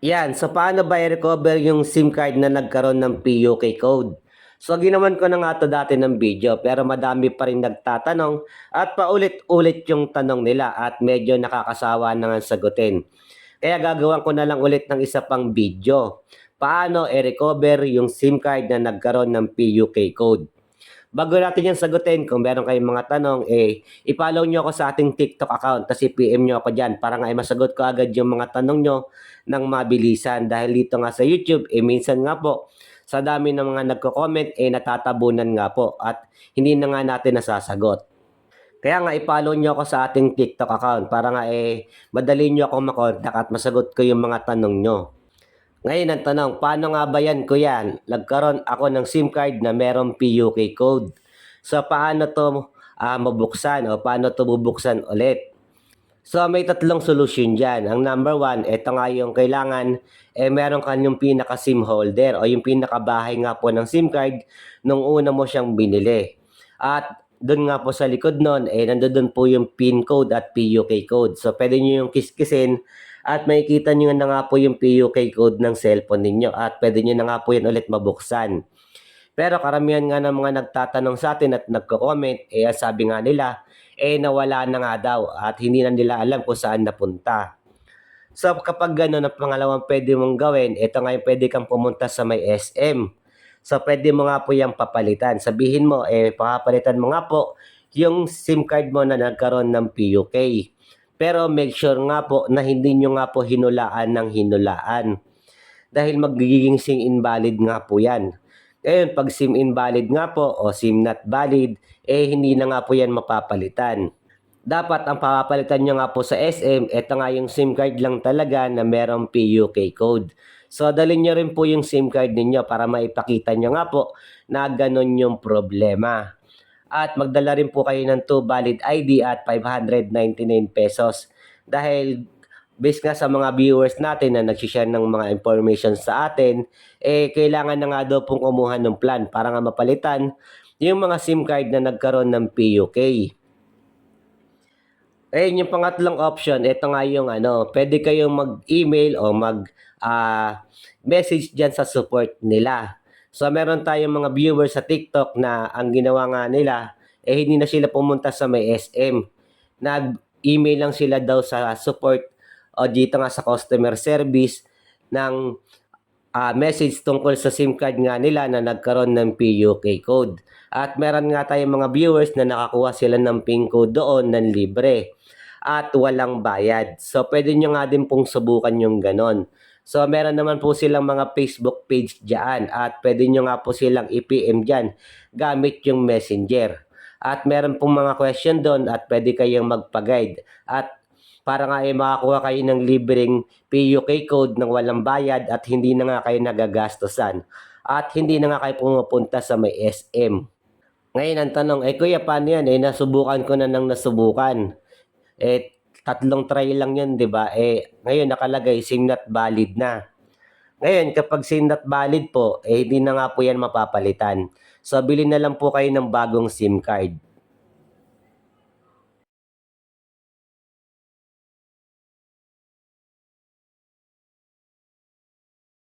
Yan, so paano ba i-recover yung SIM card na nagkaroon ng PUK code? So ginawan ko na nga to dati ng video pero madami pa rin nagtatanong at paulit-ulit yung tanong nila at medyo nakakasawa na nga sagutin. Kaya gagawan ko na lang ulit ng isa pang video. Paano i-recover yung SIM card na nagkaroon ng PUK code? Bago natin yung sagutin, kung meron kayong mga tanong, eh, i-follow nyo ako sa ating TikTok account kasi PM nyo ako dyan para nga eh, masagot ko agad yung mga tanong nyo ng mabilisan. Dahil dito nga sa YouTube, eh, minsan nga po, sa dami ng mga nagko-comment, eh, natatabunan nga po at hindi na nga natin nasasagot. Kaya nga i-follow nyo ako sa ating TikTok account para nga eh madali nyo ako makontak at masagot ko yung mga tanong nyo. Ngayon ang tanong, paano nga ba yan kuya? Nagkaroon ako ng SIM card na merong PUK code. So paano to ah, mabuksan o paano to bubuksan ulit? So may tatlong solusyon dyan. Ang number one, ito nga yung kailangan, eh meron ka yung pinaka SIM holder o yung pinakabahay nga po ng SIM card nung una mo siyang binili. At doon nga po sa likod nun, eh nandoon po yung PIN code at PUK code. So pwede nyo yung kiskisin at makikita nyo na nga po yung PUK code ng cellphone ninyo at pwede nyo na nga po yan ulit mabuksan. Pero karamihan nga ng mga nagtatanong sa atin at nagko-comment, eh sabi nga nila, eh nawala na nga daw at hindi na nila alam kung saan napunta. So kapag gano'n ang pangalawang pwede mong gawin, ito nga yung pwede kang pumunta sa may SM. So pwede mo nga po yung papalitan. Sabihin mo, eh papalitan mo nga po yung SIM card mo na nagkaroon ng PUK. Pero make sure nga po na hindi nyo nga po hinulaan ng hinulaan. Dahil magiging SIM invalid nga po yan. Ngayon, pag SIM invalid nga po o SIM not valid, eh hindi na nga po yan mapapalitan. Dapat ang papapalitan nyo nga po sa SM, ito nga yung SIM card lang talaga na merong PUK code. So, dalhin nyo rin po yung SIM card ninyo para maipakita nyo nga po na ganun yung problema. At magdala rin po kayo ng 2 valid ID at 599 pesos. Dahil based nga sa mga viewers natin na nagsishare ng mga information sa atin, eh kailangan na nga daw pong kumuha ng plan para nga mapalitan yung mga SIM card na nagkaroon ng PUK. Ayun yung pangatlong option, ito nga yung ano, pwede kayong mag-email o mag ah, message dyan sa support nila. So meron tayong mga viewers sa TikTok na ang ginawa nga nila, eh hindi na sila pumunta sa may SM. Nag-email lang sila daw sa support o dito nga sa customer service ng ah, message tungkol sa SIM card nga nila na nagkaroon ng PUK code. At meron nga tayong mga viewers na nakakuha sila ng PIN code doon ng libre at walang bayad. So pwede nyo nga din pong subukan yung ganon. So meron naman po silang mga Facebook page dyan at pwede nyo nga po silang i-PM dyan gamit yung messenger. At meron pong mga question doon at pwede kayong magpa-guide. At para nga ay makakuha kayo ng libreng PUK code ng walang bayad at hindi na nga kayo nagagastosan. At hindi na nga kayo pumupunta sa may SM. Ngayon ang tanong, eh kuya paano yan? Eh nasubukan ko na nang nasubukan. Eh tatlong try lang yun, di ba? Eh ngayon nakalagay SIM not valid na. Ngayon, kapag SIM not valid po, eh hindi na nga po yan mapapalitan. So, bilhin na lang po kayo ng bagong SIM card.